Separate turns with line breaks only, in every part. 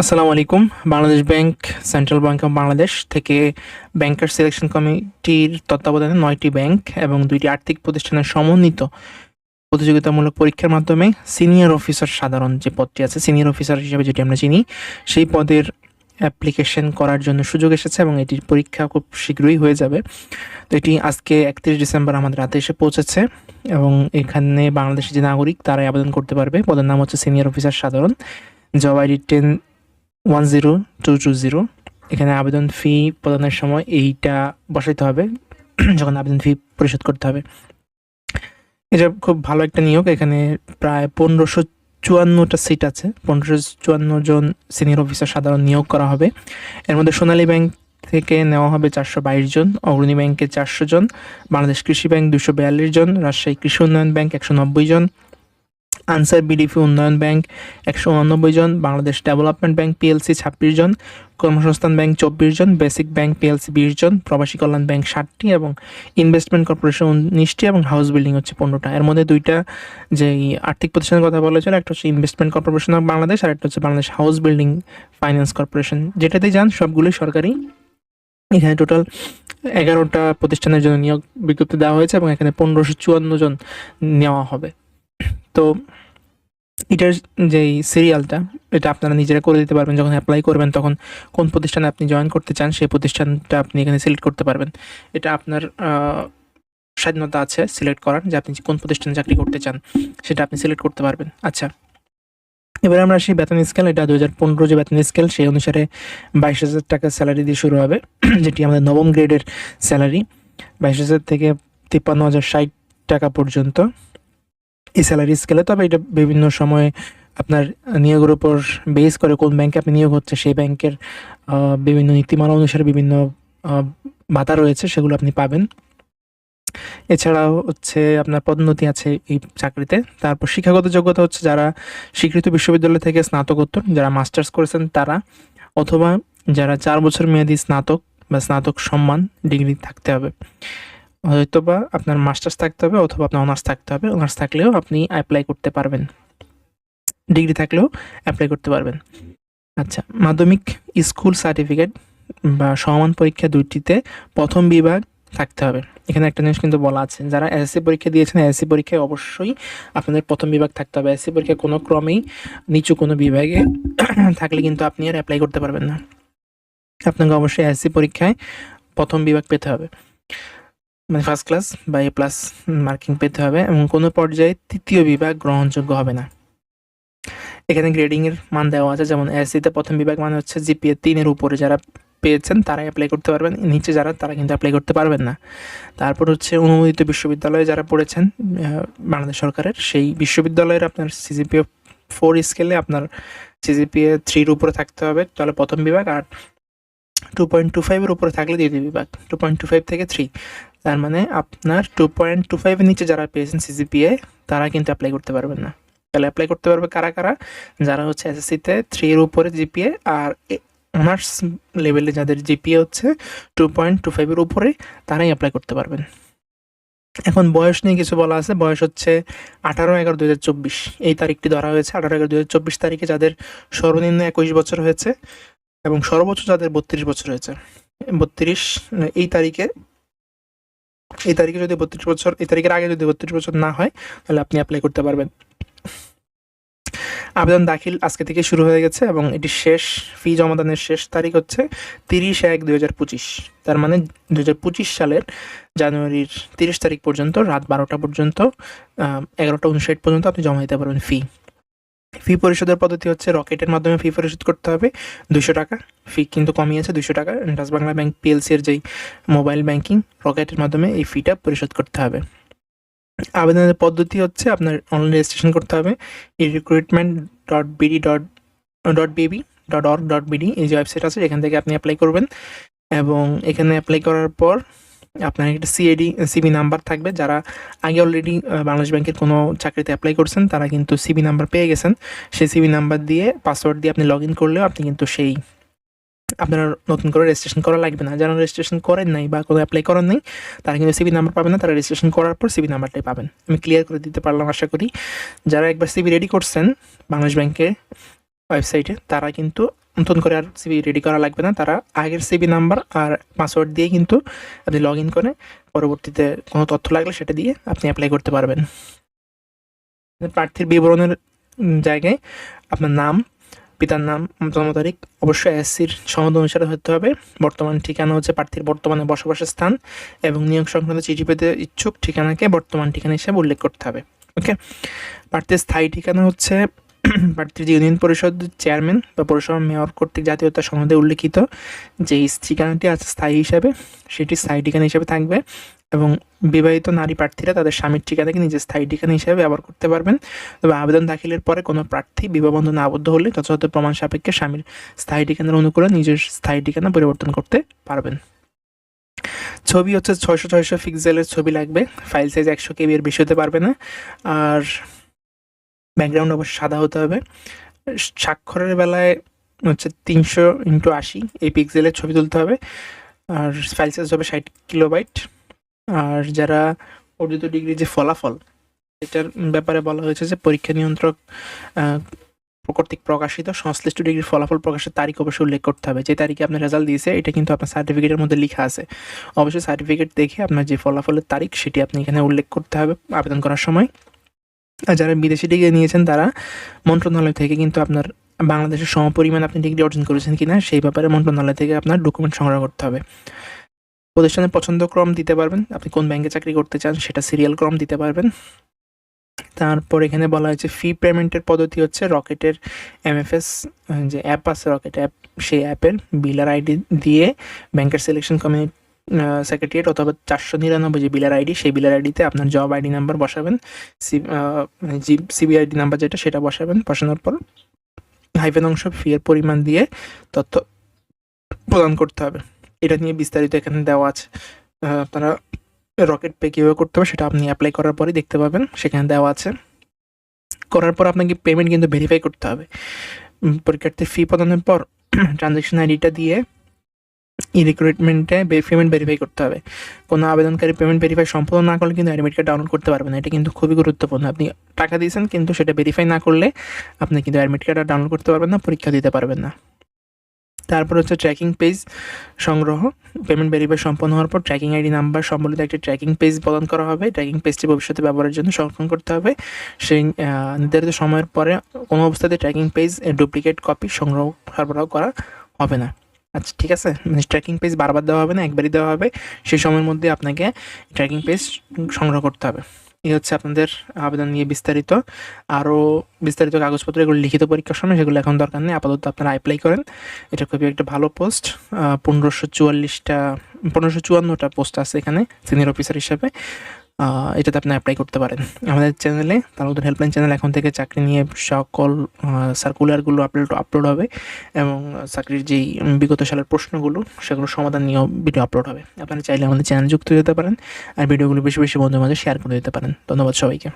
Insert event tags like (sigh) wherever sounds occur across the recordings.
আসসালামু আলাইকুম। Bangladesh bank, central bank of Bangladesh থেকে ব্যাংকার সিলেকশন কমিটির তত্ত্বাবধানে নয়টি ব্যাংক এবং দুইটি আর্থিক প্রতিষ্ঠানের সমন্বিত প্রতিযোগিতামূলক পরীক্ষার মাধ্যমে সিনিয়র অফিসার সাধারণ যে পদটি আছে, সিনিয়র অফিসার হিসেবে যেটি আমরা চিনি, সেই পদের অ্যাপ্লিকেশন করার জন্য সুযোগ এসেছে এবং এটির পরীক্ষা খুব শীঘ্রই হয়ে যাবে। তো এটি আজকে একত্রিশ ডিসেম্বর আমাদের রাতে এসে পৌঁছেছে এবং এখানে বাংলাদেশের যে নাগরিক তারাই আবেদন করতে পারবে। পদের নাম হচ্ছে সিনিয়র অফিসার সাধারণ। Job ID ten one zero two two zero এখানে আবেদন ফি প্রদানের সময় এইটা বসাইতে হবে। (clears throat) যখন আবেদন ফি পরিশোধ করতে হবে। এটা খুব ভালো একটা নিয়োগ। এখানে প্রায় পনেরোশো চুয়ান্নটা সিট আছে। পনেরোশো চুয়ান্ন জন সিনিয়র অফিসার সাধারণ নিয়োগ করা হবে। এর মধ্যে সোনালী ব্যাংক থেকে নেওয়া হবে চারশো বাইশ জন, অগ্রণী ব্যাংকে চারশো জন, বাংলাদেশ কৃষি ব্যাংক দুশো বিয়াল্লিশ জন, রাজশাহী কৃষি উন্নয়ন ব্যাংক একশো নব্বই জন আনসার বিডিপি উন্নয়ন ব্যাংক একশো উননব্বই জন, বাংলাদেশ ডেভেলপমেন্ট ব্যাংক পিএলসি ছাব্বিশ জন, কর্মসংস্থান ব্যাংক চব্বিশ জন, বেসিক ব্যাংক পিএলসি বিশ জন, প্রবাসী কল্যাণ ব্যাংক ষাটটি এবং ইনভেস্টমেন্ট কর্পোরেশন উনিশটি এবং হাউস বিল্ডিং হচ্ছে পনেরোটা। এর মধ্যে দুইটা যে আর্থিক প্রতিষ্ঠানের কথা বলা হয়েছিল একটা হচ্ছে ইনভেস্টমেন্ট কর্পোরেশন অফ বাংলাদেশ আর একটা হচ্ছে Bangladesh house building finance corporation. যেটাতে যান সবগুলোই সরকারি। এখানে টোটাল এগারোটা প্রতিষ্ঠানের জন্য নিয়োগ বিজ্ঞপ্তি দেওয়া হয়েছে এবং এখানে পনেরোশো চুয়ান্ন জন নেওয়া হবে। তো এটার যেই সিরিয়ালটা এটা আপনারা নিজেরা করে দিতে পারবেন। যখন অ্যাপ্লাই করবেন, তখন কোন প্রতিষ্ঠানে আপনি জয়েন করতে চান, সেই প্রতিষ্ঠানটা আপনি এখানে সিলেক্ট করতে পারবেন। এটা আপনার স্বাধীনতা আছে সিলেক্ট করার, যে আপনি কোন প্রতিষ্ঠানে চাকরি করতে চান, সেটা আপনি সিলেক্ট করতে পারবেন। আচ্ছা। এবারে আমরা আসি বেতন স্কেল এটা দু হাজার পনেরো যে বেতন স্কেল সেই অনুসারে বাইশ হাজার টাকা স্যালারি দিয়ে শুরু হবে, (clears throat) যেটি আমাদের নবম গ্রেডের স্যালারি বাইশ হাজার থেকে তিপ্পান্ন হাজার ষাট টাকা পর্যন্ত। এই স্যালারি স্কেলে তবে এটা বিভিন্ন সময়ে আপনার নিয়োগের উপর বেস করে কোন ব্যাংকে আপনি নিয়োগ হচ্ছে, সেই ব্যাংকের বিভিন্ন নীতিমালা অনুসারে বিভিন্ন ভাতা রয়েছে, সেগুলো আপনি পাবেন। এছাড়াও হচ্ছে আপনার পদোন্নতি আছে এই চাকরিতে। তারপর শিক্ষাগত যোগ্যতা হচ্ছে যারা স্বীকৃত বিশ্ববিদ্যালয় থেকে স্নাতকোত্তর, যারা মাস্টার্স করেছেন তারা, অথবা যারা চার বছর মেয়াদি স্নাতক বা স্নাতক সম্মান ডিগ্রি থাকতে হবে। হয়তোবা আপনার মাস্টার্স থাকতে হবে অথবা আপনার অনার্স থাকতে হবে। অনার্স থাকলেও আপনি অ্যাপ্লাই করতে পারবেন। ডিগ্রি থাকলেও অ্যাপ্লাই করতে পারবেন। আচ্ছা মাধ্যমিক স্কুল সার্টিফিকেট বা সমান পরীক্ষা দুইটিতে প্রথম বিভাগ থাকতে হবে। এখানে একটা জিনিস কিন্তু বলা আছে, যারা এসএসসি পরীক্ষা দিয়েছেন এসএসসি পরীক্ষায় অবশ্যই আপনাদের প্রথম বিভাগ থাকতে হবে। এসএসসি পরীক্ষা কোনো ক্রমেই নিচু কোনো বিভাগে (clears throat) থাকলে কিন্তু আপনি আর অ্যাপ্লাই করতে পারবেন না। আপনাকে অবশ্যই এসএসসি পরীক্ষায় প্রথম বিভাগ পেতে হবে। মানে ফার্স্ট ক্লাস বা এ প্লাস মার্কিং পেতে হবে এবং কোনো পর্যায়ে তৃতীয় বিভাগ গ্রহণযোগ্য হবে না। এখানে গ্রেডিংয়ের মান দেওয়া আছে, যেমন এসসিতে প্রথম বিভাগ মানে হচ্ছে জিপিএ তিনের উপরে যারা পেয়েছেন তারাই অ্যাপ্লাই করতে পারবেন, নিচে যারা তারা কিন্তু অ্যাপ্লাই করতে পারবেন না। তারপর হচ্ছে অনুমোদিত বিশ্ববিদ্যালয়ে যারা পড়েছেন বাংলাদেশ সরকারের, সেই বিশ্ববিদ্যালয়ের আপনার সিজিপিএ ফোর স্কেলে আপনার সিজিপিএ থ্রির উপরে থাকতে হবে, তাহলে প্রথম বিভাগ আর টু পয়েন্ট টু ফাইভের উপরে থাকলে দ্বিতীয় বিভাগ টু পয়েন্ট টু ফাইভ থেকে থ্রি তার মানে আপনার টু পয়েন্ট টু ফাইভের নিচে যারা পেয়েছেন সিজিপিএ তারা কিন্তু অ্যাপ্লাই করতে পারবেন না। তাহলে অ্যাপ্লাই করতে পারবে কারা কারা? যারা হচ্ছে এসএসসিতে থ্রি এর উপরে জিপিএ আর অনার্স লেভেলে যাদের জিপিএ হচ্ছে টু পয়েন্ট টু ফাইভের উপরে, তারাই অ্যাপ্লাই করতে পারবেন। এখন বয়স নিয়ে কিছু বলা আছে। বয়স হচ্ছে আঠারো এগারো দু হাজার চব্বিশ। এই তারিখটি ধরা হয়েছে আঠারো এগারো দু হাজার চব্বিশ তারিখে যাদের সর্বনিম্ন একুশ বছর হয়েছে এবং সর্বোচ্চ যাদের বত্রিশ বছর হয়েছে। বত্রিশ, এই তারিখে এই তারিখে যদি বত্রিশ বছর, এই তারিখের আগে যদি বত্রিশ বছর না হয়, তাহলে আপনি অ্যাপ্লাই করতে পারবেন। আবেদন দাখিল আজকে থেকে শুরু হয়ে গেছে এবং এটি শেষ, ফি জমাদানের শেষ তারিখ হচ্ছে তিরিশ এক দুই হাজার পঁচিশ। তার মানে দুই হাজার পঁচিশ সালের জানুয়ারির তিরিশ তারিখ পর্যন্ত, রাত বারোটা পর্যন্ত এগারোটা উনষাট পর্যন্ত আপনি জমা দিতে পারবেন ফি। ফি পরিশোধের পদ্ধতি হচ্ছে রকেটের মাধ্যমে ফি পরিশোধ করতে হবে দুশো টাকা। ফি কিন্তু কমিয়েছে দুশো টাকা। ডাচ বাংলা ব্যাংক পিএলসি এর যেই মোবাইল ব্যাংকিং, রকেটের মাধ্যমে এই ফিটা পরিশোধ করতে হবে। আবেদনের পদ্ধতি হচ্ছে আপনার অনলাইন রেজিস্ট্রেশন করতে হবে। এই recruitment dot BD dot dot BB dot org dot BD এই যে ওয়েবসাইট আছে, এখান থেকে আপনি অ্যাপ্লাই করবেন। এবং এখানে অ্যাপ্লাই করার পর আপনার একটা সিএডি সিবি নাম্বার থাকবে। যারা আগে অলরেডি বাংলাদেশ ব্যাংকের কোনো চাকরিতে অ্যাপ্লাই করছেন, তারা কিন্তু সিবি নাম্বার পেয়ে গেছেন। সেই সিবি নাম্বার দিয়ে পাসওয়ার্ড দিয়ে আপনি লগ ইন করলেও আপনি কিন্তু সেই আপনার নতুন করে রেজিস্ট্রেশন করা লাগবে না। যারা রেজিস্ট্রেশন করেন নাই বা কোনো অ্যাপ্লাই করেন নাই, তারা কিন্তু সিবি নাম্বার পাবেন না। তারা রেজিস্ট্রেশন করার পর সিবি নাম্বারটাই পাবেন। আমি ক্লিয়ার করে দিতে পারলাম, আশা করি। যারা একবার সিবি রেডি করছেন, বাংলাদেশ ব্যাংকের ওয়েবসাইটে। তারা কিন্তু নতুন করে আর সিবি রেডি করা লাগবে না। তারা আগের সিবি নাম্বার আর পাসওয়ার্ড দিয়ে কিন্তু আপনি লগ ইন করে পরবর্তীতে কোনো তথ্য লাগলে সেটা দিয়ে আপনি অ্যাপ্লাই করতে পারবেন। প্রার্থীর বিবরণের জায়গায় আপনার নাম, পিতার নাম জন্ম তারিখ, অবশ্যই এসসির সনদ অনুসারে হতে হবে। বর্তমান ঠিকানা হচ্ছে প্রার্থীর বর্তমানে বসবাসের স্থান এবং নিয়োগ সংক্রান্ত চিঠি পেতে ইচ্ছুক ঠিকানাকে বর্তমান ঠিকানা হিসেবে উল্লেখ করতে হবে। ওকে প্রার্থীর স্থায়ী ঠিকানা হচ্ছে (clears throat) প্রার্থীর যে ইউনিয়ন পরিষদ চেয়ারম্যান বা পৌরসভা মেয়র কর্তৃক জাতীয়তা সনদে উল্লেখিত যে ঠিকানাটি আছে স্থায়ী হিসাবে, সেটি স্থায়ী ঠিকানা হিসাবে থাকবে এবং বিবাহিত নারী প্রার্থীরা তাদের স্বামীর ঠিকানাকে নিজের স্থায়ী ঠিকানা হিসাবে ব্যবহার করতে পারবেন। তবে আবেদন দাখিলের পরে কোনো প্রার্থী বিবাহ বন্ধনে আবদ্ধ হলে যথাযথ প্রমাণ সাপেক্ষে স্বামীর স্থায়ী ঠিকানার অনুকূলে নিজের স্থায়ী ঠিকানা পরিবর্তন করতে পারবেন। ছবি হচ্ছে ছয়শো ছয়শো পিক্সেলের ছবি লাগবে। ফাইল সাইজ একশো কেবি এর বেশি হতে পারবে না। আর ব্যাকগ্রাউন্ড অবশ্যই সাদা হতে হবে। স্বাক্ষরের বেলায় হচ্ছে তিনশো ইন্টু আশি এই পিক্সেলের ছবি তুলতে হবে। আর ফাইল সাইজ হবে ষাট কিলোবাইট। আর যারা অর্জিত ডিগ্রি যে ফলাফল, এটার ব্যাপারে বলা হয়েছে যে পরীক্ষা নিয়ন্ত্রক কর্তৃক প্রকাশিত সংশ্লিষ্ট ডিগ্রির ফলাফল প্রকাশের তারিখ অবশ্যই উল্লেখ করতে হবে। যে তারিখে আপনার রেজাল্ট দিয়েছে, এটা কিন্তু আপনার সার্টিফিকেটের মধ্যে লেখা আছে। অবশ্যই সার্টিফিকেট দেখে আপনার যে ফলাফলের তারিখ, সেটি আপনি এখানে উল্লেখ করতে হবে আবেদন করার সময়। আর যারা বিদেশি ডিগ্রি নিয়েছেন তারা মন্ত্রণালয় থেকে কিন্তু আপনার বাংলাদেশের সমপরিমাণ আপনি ডিগ্রি অর্জন করেছেন কিনা সেই ব্যাপারে মন্ত্রণালয় থেকে আপনার ডকুমেন্ট সংগ্রহ করতে হবে। প্রতিষ্ঠানের পছন্দ ক্রম দিতে পারবেন, আপনি কোন ব্যাংকে চাকরি করতে চান সেটা সিরিয়াল ক্রম দিতে পারবেন। তারপর এখানে বলা হয়েছে ফি পেমেন্টের পদ্ধতি হচ্ছে রকেটের এমএফএস যে অ্যাপ আছে রকেট অ্যাপ সেই অ্যাপের বিলার আইডি দিয়ে ব্যাংকের সিলেকশন কমিটি সেক্রেটারিয়েট অথবা চারশো নিরানব্বই যে বিলার আইডি সেই বিলার আইডিতে আপনার জব আইডি নাম্বার বসাবেন C C B ID number যেটা, সেটা বসাবেন, বসানোর পর হাইফেন অংশ ফি এর পরিমাণ দিয়ে তথ্য প্রদান করতে হবে। এটা নিয়ে বিস্তারিত এখানে দেওয়া আছে। আপনারা রকেট পে কীভাবে করতে হবে সেটা আপনি অ্যাপ্লাই করার পরই দেখতে পাবেন। সেখানে দেওয়া আছে। করার পর আপনাকে পেমেন্ট কিন্তু ভেরিফাই করতে হবে। পরীক্ষার্থীর ফি প্রদানের পর (clears throat) ট্রানজ্যাকশন আইডিটা দিয়ে ই রিক্রুটমেন্টে পেমেন্ট ভেরিফাই করতে হবে। কোনো আবেদনকারী পেমেন্ট ভেরিফাই সম্পূর্ণ না করলে কিন্তু অ্যাডমিট কার্ড ডাউনলোড করতে পারবেন এটা কিন্তু খুবই গুরুত্বপূর্ণ। আপনি টাকা দিয়েছেন, কিন্তু সেটা ভেরিফাই না করলে আপনি কিন্তু অ্যাডমিট কার্ড ডাউনলোড করতে পারবেন না, পরীক্ষা দিতে পারবেন না। তারপর হচ্ছে ট্র্যাকিং পেজ সংগ্রহ। পেমেন্ট ভেরিফাই সম্পন্ন হওয়ার পর ট্র্যাকিং আইডি নাম্বার সম্বলিত একটি ট্র্যাকিং পেজ প্রদান করা হবে। ট্র্যাকিং পেজটি ভবিষ্যতে ব্যবহারের জন্য সংরক্ষণ করতে হবে। সেই নির্ধারিত সময়ের পরে কোনো অবস্থাতে ট্র্যাকিং পেজ ডুপ্লিকেট কপি সংগ্রহ, সরবরাহ করা হবে না। আচ্ছা ঠিক আছে। মানে ট্র্যাকিং পেজ বারবার দেওয়া হবে না, একবারই দেওয়া হবে। সেই সময়ের মধ্যে আপনাকে ট্র্যাকিং পেজ সংগ্রহ করতে হবে। এই হচ্ছে আপনাদের আবেদন নিয়ে বিস্তারিত। আরও বিস্তারিত কাগজপত্র, এগুলো লিখিত পরীক্ষার সময় সেগুলো এখন দরকার নেই। আপাতত আপনারা অ্যাপ্লাই করেন। এটা খুবই একটা ভালো পোস্ট পনেরোশো চুয়াল্লিশটা, পনেরোশো চুয়ান্নটা পোস্ট আছে এখানে সিনিয়র অফিসার হিসেবে। এটাতে আপনি অ্যাপ্লাই করতে পারেন। আমাদের চ্যানেলে তালুদের হেল্পলাইন চ্যানেল এখন থেকে চাকরি নিয়ে সকল সার্কুলারগুলো আপলোড আপলোড হবে এবং চাকরির যেই বিগত সালের প্রশ্নগুলো, সেগুলো সমাধান নিয়েও ভিডিও আপলোড হবে। আপনারা চাইলে আমাদের চ্যানেল যুক্ত হয়ে যেতে পারেন আর ভিডিওগুলো বেশি বেশি বন্ধুদের মাঝে শেয়ার করে দিতে পারেন। ধন্যবাদ সবাইকে।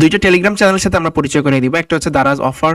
দুইটা টেলিগ্রাম চ্যানেলের সাথে আমরা পরিচয় করে দিব। একটা হচ্ছে Daraz offer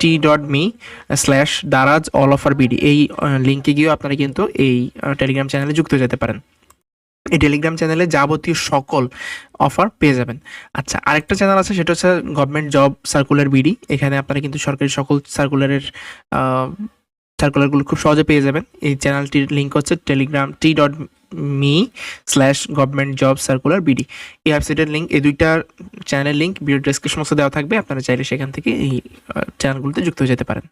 T dot me slash Daraz all offer BD এই লিঙ্কে গিয়েও আপনারা কিন্তু এই টেলিগ্রাম চ্যানেলে যুক্ত যেতে পারেন। এই টেলিগ্রাম চ্যানেলে যাবতীয় সকল অফার পেয়ে যাবেন। আচ্ছা আরেকটা চ্যানেল আছে, সেটা হচ্ছে গভর্নমেন্ট জব সার্কুলার বিডি এখানে আপনারা কিন্তু সরকারি সকল সার্কুলারের সার্কুলারগুলো খুব সহজে পেয়ে যাবেন। এই চ্যানেলটির লিঙ্ক হচ্ছে Telegram T dot me slash government job circular BD এই ওয়েবসাইটের লিঙ্ক এই দুইটা চ্যানেলের লিঙ্ক ভিডিও ডেসক্রিপশন বক্সে দেওয়া থাকবে। আপনারা চাইলে সেখান থেকে এই চ্যানেলগুলোতে যুক্ত হয়ে যেতে পারেন।